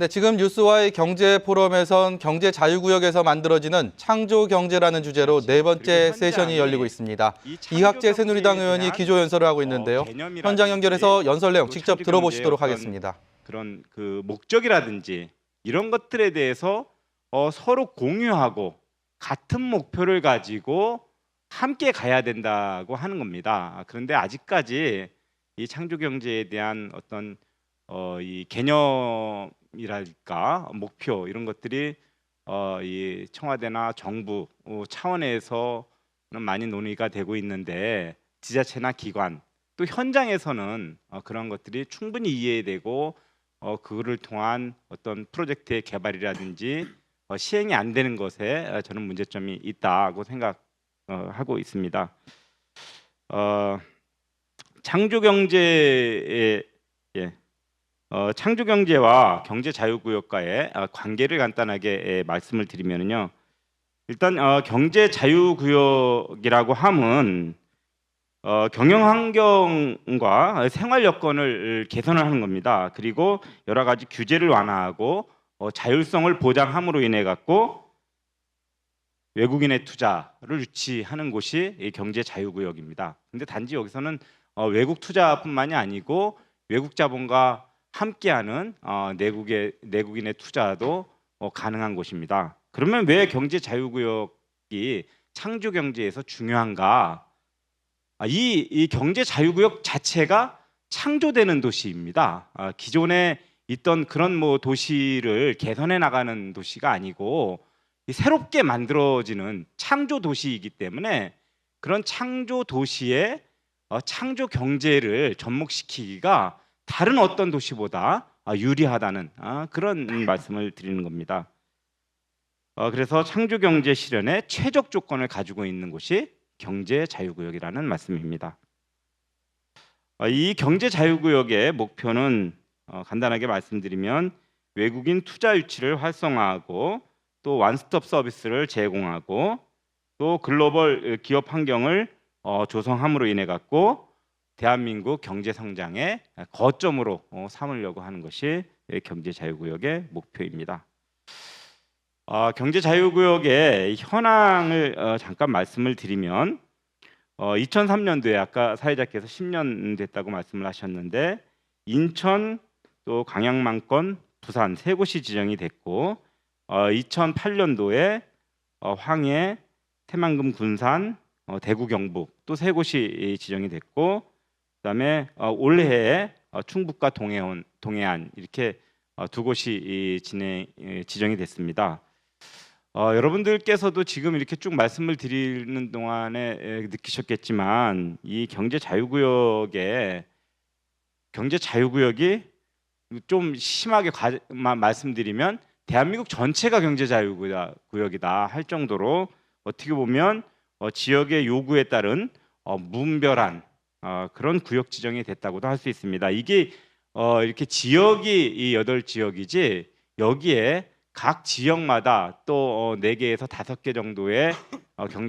네, 지금 뉴스와의 경제 포럼에선 경제 자유구역에서 만들어지는 창조 경제라는 주제로 네 번째 세션이 열리고 있습니다. 이 이학재 새누리당 의원이 기조 연설을 하고 어, 있는데요. 현장 연결해서 연설 내용 직접 들어보시도록 하겠습니다. 그런 그 목적이라든지 이런 것들에 대해서 어, 서로 공유하고 같은 목표를 가지고 함께 가야 된다고 하는 겁니다. 그런데 아직까지 이 창조 경제에 대한 어떤 어, 이 개념 이랄까 목표 이런 것들이 어, 이 청와대나 정부 어, 차원에서는 많이 논의가 되고 있는데 지자체나 기관 또 현장에서는 어, 그런 것들이 충분히 이해되고 어, 그거를 통한 어떤 프로젝트의 개발이라든지 어, 시행이 안 되는 것에 어, 저는 문제점이 있다고 생각하고 있습니다. 어, 창조 경제의 예, 어, 창조 경제와 경제 자유구역과의 어, 관계를 간단하게 예, 말씀을 드리면요. 일단 어, 경제 자유구역이라고 함은 어, 경영 환경과 생활 여건을 개선을 하는 겁니다. 그리고 여러 가지 규제를 완화하고 어, 자율성을 보장함으로 인해 갖고 외국인의 투자를 유치하는 곳이 이 경제 자유구역입니다. 근데 단지 여기서는 어, 외국 투자뿐만이 아니고 외국 자본과 함께하는 어, 내국의 내국인의 투자도 어, 가능한 곳입니다. 그러면 왜 경제 자유구역이 창조 경제에서 중요한가? 아, 이, 이 경제 자유구역 자체가 창조되는 도시입니다. 아, 기존에 있던 그런 뭐 도시를 개선해 나가는 도시가 아니고 이 새롭게 만들어지는 창조 도시이기 때문에 그런 창조 도시의 어, 창조 경제를 접목시키기가 다른 어떤 도시보다 아, 유리하다는 아, 그런 음, 말씀을 드리는 겁니다. 어, 그래서 창조 경제 실현의 최적 조건을 가지고 있는 곳이 경제 자유구역이라는 말씀입니다. 어, 이 경제 자유구역의 목표는 어, 간단하게 말씀드리면 외국인 투자 유치를 활성화하고 또 완스톱 서비스를 제공하고 또 글로벌 기업 환경을 어, 조성함으로 인해 갖고 대한민국 경제 성장의 거점으로 어, 삼으려고 하는 것이 경제 자유구역의 목표입니다. 어, 경제 자유구역의 현황을 어, 잠깐 말씀을 드리면 어, 2003년도에 아까 사회자께서 10년 됐다고 말씀을 하셨는데 인천 또 광양만권 부산 세 곳이 지정이 됐고 어, 2008년도에 어, 황해 태만금 군산 어, 대구 경북 또 세 곳이 지정이 됐고 그다음에 어, 올해에 어, 충북과 동해안 동해안 이렇게 어, 두 곳이 이, 진행 이, 지정이 됐습니다. 어, 여러분들께서도 지금 이렇게 쭉 말씀을 드리는 동안에 에, 느끼셨겠지만 이 경제 자유구역에 경제 자유구역이 좀 심하게 가, 마, 말씀드리면 대한민국 전체가 경제 자유구역이다 할 정도로 어떻게 보면 어, 지역의 요구에 따른 어, 무분별한 어, 그런 구역 지정이 됐다고도 할 수 있습니다. 이게 어, 이렇게 지역이 이 여덟 지역이지 여기에 각 지역마다 또 어, 네 개에서 다섯 개 정도의 어, 경제